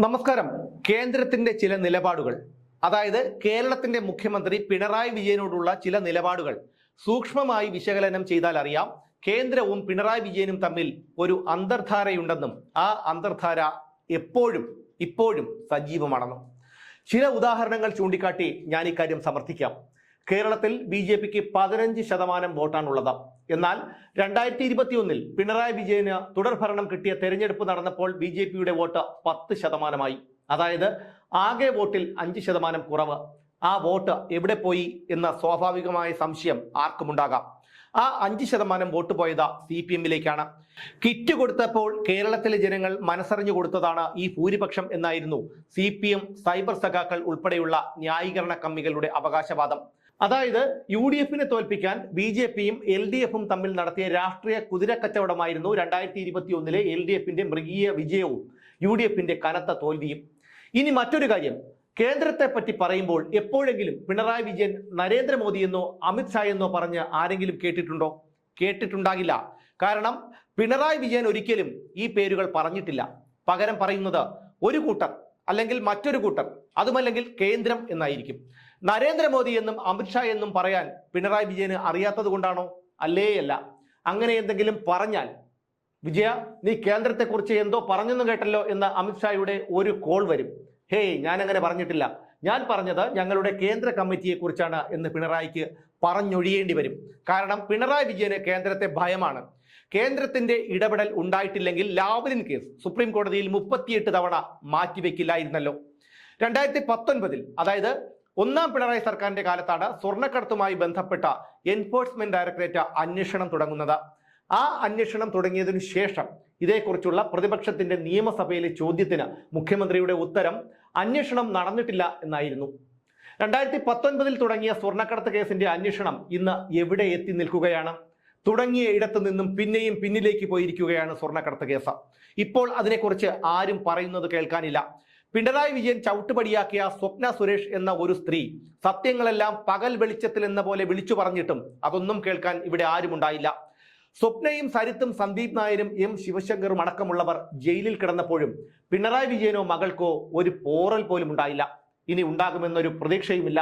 നമസ്കാരം. കേന്ദ്രത്തിന്റെ ചില നിലപാടുകൾ. അതായത് കേരളത്തിന്റെ മുഖ്യമന്ത്രി പിണറായി വിജയനോടുള്ള ചില നിലപാടുകൾ. സൂക്ഷ്മമായി വിശകലനം ചെയ്താൽ അറിയാം. കേന്ദ്രവും പിണറായി വിജയനും തമ്മിൽ ഒരു അന്തർധാരയുണ്ടെന്നും ആ അന്തർധാര എപ്പോഴും ഇപ്പോഴും സജീവമാണെന്നും. ചില ഉദാഹരണങ്ങൾ ചൂണ്ടിക്കാട്ടി ഞാൻ ഇക്കാര്യം സമർത്ഥിക്കാം. കേരളത്തിൽ ബി ജെ പിക്ക് പതിനഞ്ച് ശതമാനം വോട്ടാണുള്ളത്. എന്നാൽ രണ്ടായിരത്തി ഇരുപത്തിയൊന്നിൽ പിണറായി വിജയന് തുടർഭരണം കിട്ടിയ തെരഞ്ഞെടുപ്പ് നടന്നപ്പോൾ ബി ജെ പിയുടെ വോട്ട് പത്ത് ശതമാനമായി. അതായത് ആകെ വോട്ടിൽ അഞ്ച് ശതമാനം കുറവ്. ആ വോട്ട് എവിടെ പോയി എന്ന സ്വാഭാവികമായ സംശയം ആർക്കുമുണ്ടാകാം. ആ അഞ്ച് ശതമാനം വോട്ട് പോയത് സി പി എമ്മിലേക്കാണ്. കിറ്റ് കൊടുത്തപ്പോൾ കേരളത്തിലെ ജനങ്ങൾ മനസ്സറിഞ്ഞു കൊടുത്തതാണ് ഈ ഭൂരിപക്ഷം എന്നായിരുന്നു സി സൈബർ സഖാക്കൾ ഉൾപ്പെടെയുള്ള ന്യായീകരണ കമ്മികളുടെ അവകാശവാദം. അതായത് യു ഡി എഫിനെ തോൽപ്പിക്കാൻ ബി ജെ പിയും എൽ ഡി എഫും തമ്മിൽ നടത്തിയ രാഷ്ട്രീയ കുതിരക്കച്ചവടമായിരുന്നു രണ്ടായിരത്തി ഇരുപത്തി ഒന്നിലെ എൽ ഡി എഫിന്റെ മൃഗീയ വിജയവും യു ഡി എഫിന്റെ കനത്ത തോൽവിയും. ഇനി മറ്റൊരു കാര്യം. കേന്ദ്രത്തെ പറ്റി പറയുമ്പോൾ എപ്പോഴെങ്കിലും പിണറായി വിജയൻ നരേന്ദ്രമോദി എന്നോ അമിത്ഷാ എന്നോ പറഞ്ഞ് ആരെങ്കിലും കേട്ടിട്ടുണ്ടോ? കേട്ടിട്ടുണ്ടാകില്ല. കാരണം പിണറായി വിജയൻ ഒരിക്കലും ഈ പേരുകൾ പറഞ്ഞിട്ടില്ല. പകരം പറയുന്നത് ഒരു കൂട്ടർ അല്ലെങ്കിൽ മറ്റൊരു കൂട്ടർ അതുമല്ലെങ്കിൽ കേന്ദ്രം എന്നായിരിക്കും. നരേന്ദ്രമോദി എന്നും അമിത്ഷാ എന്നും പറയാൻ പിണറായി വിജയന് അറിയാത്തത് കൊണ്ടാണോ? അല്ലേയല്ല അങ്ങനെ എന്തെങ്കിലും പറഞ്ഞാൽ വിജയ നീ കേന്ദ്രത്തെക്കുറിച്ച് എന്തോ പറഞ്ഞെന്ന് കേട്ടല്ലോ എന്ന അമിത്ഷായുടെ ഒരു കോൾ വരും. ഹേയ് ഞാൻ അങ്ങനെ പറഞ്ഞിട്ടില്ല. ഞാൻ പറഞ്ഞത് ഞങ്ങളുടെ കേന്ദ്ര കമ്മിറ്റിയെ കുറിച്ചാണ് എന്ന് പിണറായിക്ക് പറഞ്ഞൊഴിയേണ്ടി വരും. കാരണം പിണറായി വിജയന് കേന്ദ്രത്തെ ഭയമാണ്. കേന്ദ്രത്തിന്റെ ഇടപെടൽ ഉണ്ടായിട്ടില്ലെങ്കിൽ ലാവലിൻ കേസ് സുപ്രീം കോടതിയിൽ മുപ്പത്തിയെട്ട് തവണ മാറ്റിവെക്കില്ലായിരുന്നല്ലോ. രണ്ടായിരത്തി പത്തൊൻപതിൽ അതായത് ഒന്നാം പിണറായി സർക്കാരിന്റെ കാലത്താണ് സ്വർണക്കടത്തുമായി ബന്ധപ്പെട്ട എൻഫോഴ്സ്മെന്റ് ഡയറക്ടറേറ്റ് അന്വേഷണം തുടങ്ങുന്നത്. ആ അന്വേഷണം തുടങ്ങിയതിനു ശേഷം ഇതേക്കുറിച്ചുള്ള പ്രതിപക്ഷത്തിന്റെ നിയമസഭയിലെ ചോദ്യത്തിന് മുഖ്യമന്ത്രിയുടെ ഉത്തരം അന്വേഷണം നടന്നിട്ടില്ല എന്നായിരുന്നു. രണ്ടായിരത്തി പത്തൊൻപതിൽ തുടങ്ങിയ സ്വർണക്കടത്ത് കേസിന്റെ അന്വേഷണം ഇന്ന് എവിടെ എത്തി നിൽക്കുകയാണ്? തുടങ്ങിയ ഇടത്തു നിന്നും പിന്നെയും പിന്നിലേക്ക് പോയിരിക്കുകയാണ് സ്വർണക്കടത്ത് കേസ്. ഇപ്പോൾ അതിനെക്കുറിച്ച് ആരും പറയുന്നത് കേൾക്കാനില്ല. പിണറായി വിജയൻ ചവിട്ടുപടിയാക്കിയ സ്വപ്ന സുരേഷ് എന്ന ഒരു സ്ത്രീ സത്യങ്ങളെല്ലാം പകൽ വെളിച്ചത്തിൽ എന്ന പോലെ വിളിച്ചു പറഞ്ഞിട്ടും അതൊന്നും കേൾക്കാൻ ഇവിടെ ആരുമുണ്ടായില്ല സ്വപ്നയും സരിത്തും സന്ദീപ് നായരും എം ശിവശങ്കറും അടക്കമുള്ളവർ ജയിലിൽ കിടന്നപ്പോഴും പിണറായി വിജയനോ മകൾക്കോ ഒരു പോറൽ പോലും ഉണ്ടായില്ല. ഇനി ഉണ്ടാകുമെന്നൊരു പ്രതീക്ഷയുമില്ല.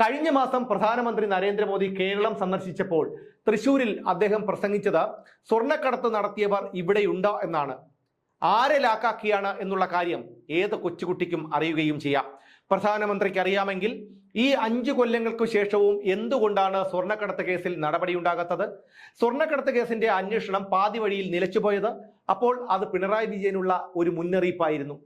കഴിഞ്ഞ മാസം പ്രധാനമന്ത്രി നരേന്ദ്രമോദി കേരളം സന്ദർശിച്ചപ്പോൾ തൃശൂരിൽ അദ്ദേഹം പ്രസംഗിച്ചത് സ്വർണക്കടത്ത് നടത്തിയവർ ഇവിടെയുണ്ടോ? എന്നാണ്. ആരെ ലാക്കാക്കിയാണ് എന്നുള്ള കാര്യം ഏത് കൊച്ചുകുട്ടിക്കും അറിയുകയും ചെയ്യാം. പ്രധാനമന്ത്രിക്ക് അറിയാമെങ്കിൽ ഈ അഞ്ചു കൊല്ലങ്ങൾക്ക് ശേഷവും എന്തുകൊണ്ടാണ് സ്വർണക്കടത്ത് കേസിൽ നടപടിയുണ്ടാകാത്തത്? സ്വർണക്കടത്ത് കേസിന്റെ അന്വേഷണം പാതി വഴിയിൽ നിലച്ചുപോയത് അപ്പോൾ അത് പിണറായി വിജയനുള്ള ഒരു മുന്നറിയിപ്പായിരുന്നു.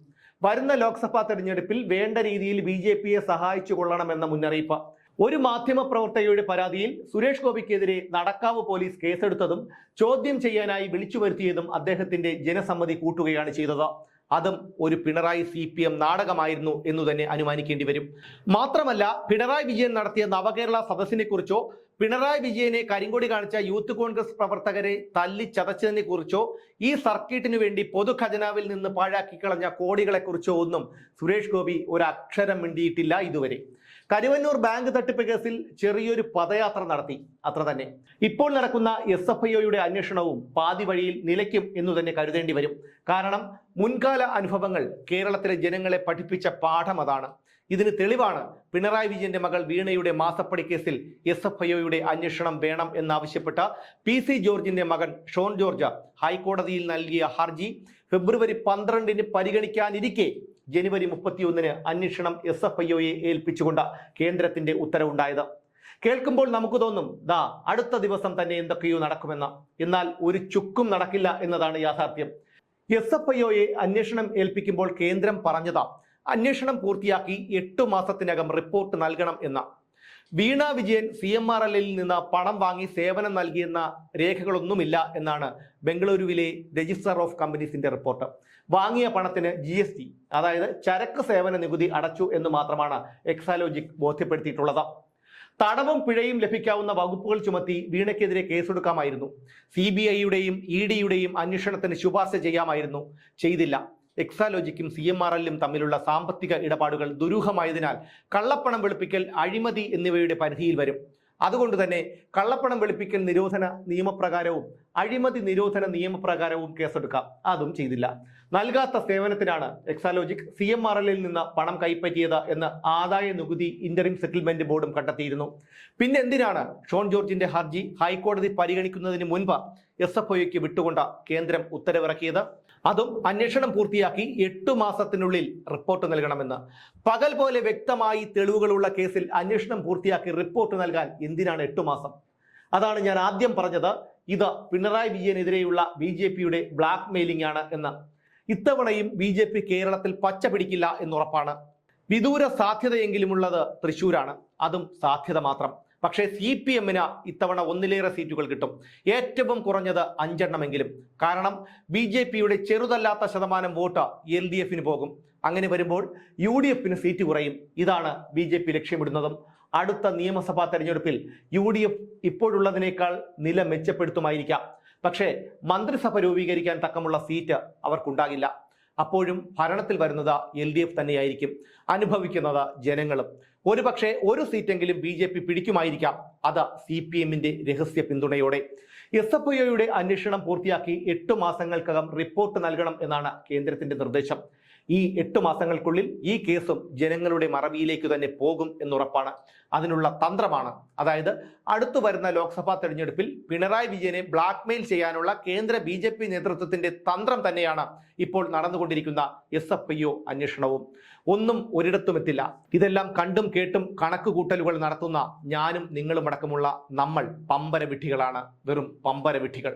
വരുന്ന ലോക്സഭാ തെരഞ്ഞെടുപ്പിൽ വേണ്ട രീതിയിൽ ബി ജെ പിയെ സഹായിച്ചു കൊള്ളണമെന്ന മുന്നറിയിപ്പ്. ഒരു മാധ്യമ പ്രവർത്തകയുടെ പരാതിയിൽ സുരേഷ് ഗോപിക്കെതിരെ നടക്കാവ് പോലീസ് കേസെടുത്തതും ചോദ്യം ചെയ്യാനായി വിളിച്ചു വരുത്തിയതും അദ്ദേഹത്തിന്റെ ജനസമ്മതി കൂട്ടുകയാണ് ചെയ്തത്. അതും ഒരു പിണറായി സി പി എം നാടകമായിരുന്നു എന്ന് തന്നെ അനുമാനിക്കേണ്ടി വരും. മാത്രമല്ല പിണറായി വിജയൻ നടത്തിയ നവകേരള സദസ്സിനെ കുറിച്ചോ പിണറായി വിജയനെ കരിങ്കൊടി കാണിച്ച യൂത്ത് കോൺഗ്രസ് പ്രവർത്തകരെ തല്ലി ചതച്ചതിനെ കുറിച്ചോ ഈ സർക്കിട്ടിനു വേണ്ടി പൊതുഖജനാവിൽ നിന്ന് പാഴാക്കി കളഞ്ഞ കോടികളെ കുറിച്ചോ ഒന്നും സുരേഷ് ഗോപി ഒരു അക്ഷരം മിണ്ടിയിട്ടില്ല ഇതുവരെ. കരുവന്നൂർ ബാങ്ക് തട്ടിപ്പ് കേസിൽ ചെറിയൊരു പദയാത്ര നടത്തി. അത്ര തന്നെ. ഇപ്പോൾ നടക്കുന്ന എസ് എഫ് ഐയുടെ അന്വേഷണവും പാതി വഴിയിൽ നിലയ്ക്കും എന്നു തന്നെ കരുതേണ്ടി വരും. കാരണം മുൻകാല അനുഭവങ്ങൾ കേരളത്തിലെ ജനങ്ങളെ പഠിപ്പിച്ച പാഠം അതാണ്. ഇതിന് തെളിവാണ് പിണറായി വിജയന്റെ മകൾ വീണയുടെ മാസപ്പടി കേസിൽ എസ് എഫ് ഐയുടെ അന്വേഷണം വേണം എന്നാവശ്യപ്പെട്ട പി സി ജോർജിന്റെ മകൻ ഷോൺ ജോർജ് ഹൈക്കോടതിയിൽ നൽകിയ ഹർജി ഫെബ്രുവരി പന്ത്രണ്ടിന് പരിഗണിക്കാനിരിക്കെ ജനുവരി മുപ്പത്തിയൊന്നിന് അന്വേഷണം എസ് എഫ് ഐഒയെ ഏൽപ്പിച്ചുകൊണ്ട് കേന്ദ്രത്തിന്റെ ഉത്തരവുണ്ടായത്. കേൾക്കുമ്പോൾ നമുക്ക് തോന്നും ദാ അടുത്ത ദിവസം തന്നെ എന്തൊക്കെയോ നടക്കുമെന്ന്. എന്നാൽ ഒരു ചുക്കും നടക്കില്ല എന്നതാണ് യാഥാർത്ഥ്യം. എസ് എഫ് ഐഒയെ അന്വേഷണം ഏൽപ്പിക്കുമ്പോൾ കേന്ദ്രം പറഞ്ഞതാ അന്വേഷണം പൂർത്തിയാക്കി എട്ടു മാസത്തിനകം റിപ്പോർട്ട് നൽകണം എന്ന. Veena Vijayan C M R എല്ലിൽ നിന്ന് പണം വാങ്ങി സേവനം നൽകിയെന്ന രേഖകളൊന്നുമില്ല എന്നാണ് ബംഗളൂരുവിലെ രജിസ്റ്റർ ഓഫ് കമ്പനീസിന്റെ റിപ്പോർട്ട്. വാങ്ങിയ പണത്തിന് ജി എസ് ടി അതായത് ചരക്ക് സേവന നികുതി അടച്ചു എന്ന് മാത്രമാണ് എക്സാലോജിക് ബോധ്യപ്പെടുത്തിയിട്ടുള്ളത്. തടവും പിഴയും ലഭിക്കാവുന്ന വകുപ്പുകൾ ചുമത്തി വീണയ്ക്കെതിരെ കേസെടുക്കാമായിരുന്നു. സി ബി ഐയുടെയും ഇ ഡിയുടെയും അന്വേഷണത്തിന് ശുപാർശ ചെയ്യാമായിരുന്നു. ചെയ്തില്ല. എക്സാലോജിക്കും സി എം ആർ എല്ലും തമ്മിലുള്ള സാമ്പത്തിക ഇടപാടുകൾ ദുരൂഹമായതിനാൽ കള്ളപ്പണം വെളുപ്പിക്കൽ അഴിമതി എന്നിവയുടെ പരിധിയിൽ വരും. അതുകൊണ്ട് തന്നെ കള്ളപ്പണം വെളുപ്പിക്കൽ നിരോധന നിയമപ്രകാരവും അഴിമതി നിരോധന നിയമപ്രകാരവും കേസെടുക്കാം. അതും ചെയ്തില്ല. നൽകാത്ത സേവനത്തിനാണ് എക്സാലോജിക് സി എം ആർ എല്ലിൽ നിന്ന് പണം കൈപ്പറ്റിയത് എന്ന് ആദായ നികുതി ഇന്ററിം സെറ്റിൽമെന്റ് ബോർഡും കണ്ടെത്തിയിരുന്നു. പിന്നെ എന്തിനാണ് ഷോൺ ജോർജിന്റെ ഹർജി ഹൈക്കോടതി പരിഗണിക്കുന്നതിന് മുൻപ് എസ് എഫ് ഒയ്ക്ക് വിട്ടുകൊണ്ട കേന്ദ്രം ഉത്തരവിറക്കിയത്? അതും അന്വേഷണം പൂർത്തിയാക്കി എട്ടു മാസത്തിനുള്ളിൽ റിപ്പോർട്ട് നൽകണമെന്ന്. പകൽ പോലെ വ്യക്തമായി തെളിവുകളുള്ള കേസിൽ അന്വേഷണം പൂർത്തിയാക്കി റിപ്പോർട്ട് നൽകാൻ എന്തിനാണ് എട്ടു മാസം? അതാണ് ഞാൻ ആദ്യം പറഞ്ഞത്. ഇത് പിണറായി വിജയനെതിരെയുള്ള ബി ജെ പിയുടെ ബ്ലാക്ക് മെയിലിംഗ് ആണ് എന്ന്. ഇത്തവണയും ബി ജെ പി കേരളത്തിൽ പച്ച പിടിക്കില്ല എന്നുറപ്പാണ് വിദൂര സാധ്യതയെങ്കിലുമുള്ളത് തൃശൂരാണ് അതും സാധ്യത മാത്രം. പക്ഷേ സി പി എമ്മിന് ഇത്തവണ ഒന്നിലേറെ സീറ്റുകൾ കിട്ടും. ഏറ്റവും കുറഞ്ഞത് അഞ്ചെണ്ണമെങ്കിലും. കാരണം ബി ജെ പിയുടെ ചെറുതല്ലാത്ത ശതമാനം വോട്ട് എൽ ഡി എഫിന് പോകും. അങ്ങനെ വരുമ്പോൾ യു ഡി എഫിന് സീറ്റ് കുറയും. ഇതാണ് ബി ജെ പി ലക്ഷ്യമിടുന്നതും. അടുത്ത നിയമസഭാ തെരഞ്ഞെടുപ്പിൽ യു ഡി എഫ് ഇപ്പോഴുള്ളതിനേക്കാൾ നില മെച്ചപ്പെടുത്തുമായിരിക്കാം. പക്ഷേ മന്ത്രിസഭ രൂപീകരിക്കാൻ തക്കമുള്ള സീറ്റ് അവർക്കുണ്ടാകില്ല. അപ്പോഴും ഭരണത്തിൽ വരുന്നത് എൽ ഡി എഫ് തന്നെയായിരിക്കും. അനുഭവിക്കുന്നത് ജനങ്ങളും. ഒരുപക്ഷെ ഒരു സീറ്റെങ്കിലും ബി ജെ പി പിടിക്കുമായിരിക്കാം. അത് സി പി എമ്മിന്റെ രഹസ്യ പിന്തുണയോടെ. എസ് എഫ് ഐയുടെ അന്വേഷണം പൂർത്തിയാക്കി എട്ട് മാസങ്ങൾക്കകം റിപ്പോർട്ട് നൽകണം എന്നാണ് കേന്ദ്രത്തിന്റെ നിർദ്ദേശം. ഈ എട്ട് മാസങ്ങൾക്കുള്ളിൽ ഈ കേസും ജനങ്ങളുടെ മറവിയിലേക്ക് തന്നെ പോകും എന്നുറപ്പാണ്. അതിനുള്ള തന്ത്രമാണ്. അതായത് അടുത്തു വരുന്ന ലോക്സഭാ തെരഞ്ഞെടുപ്പിൽ പിണറായി വിജയനെ ബ്ലാക്ക്മെയിൽ ചെയ്യാനുള്ള കേന്ദ്ര ബി ജെ പി നേതൃത്വത്തിന്റെ തന്ത്രം തന്നെയാണ് ഇപ്പോൾ നടന്നുകൊണ്ടിരിക്കുന്ന എസ് എഫ് ഐ ഒ അന്വേഷണവും. ഒന്നും ഒരിടത്തും എത്തില്ല. ഇതെല്ലാം കണ്ടും കേട്ടും കണക്ക് കൂട്ടലുകൾ നടത്തുന്ന ഞാനും നിങ്ങളും അടക്കമുള്ള നമ്മൾ പമ്പര വിഡ്ഢികളാണ് വെറും പമ്പര വിഡ്ഢികൾ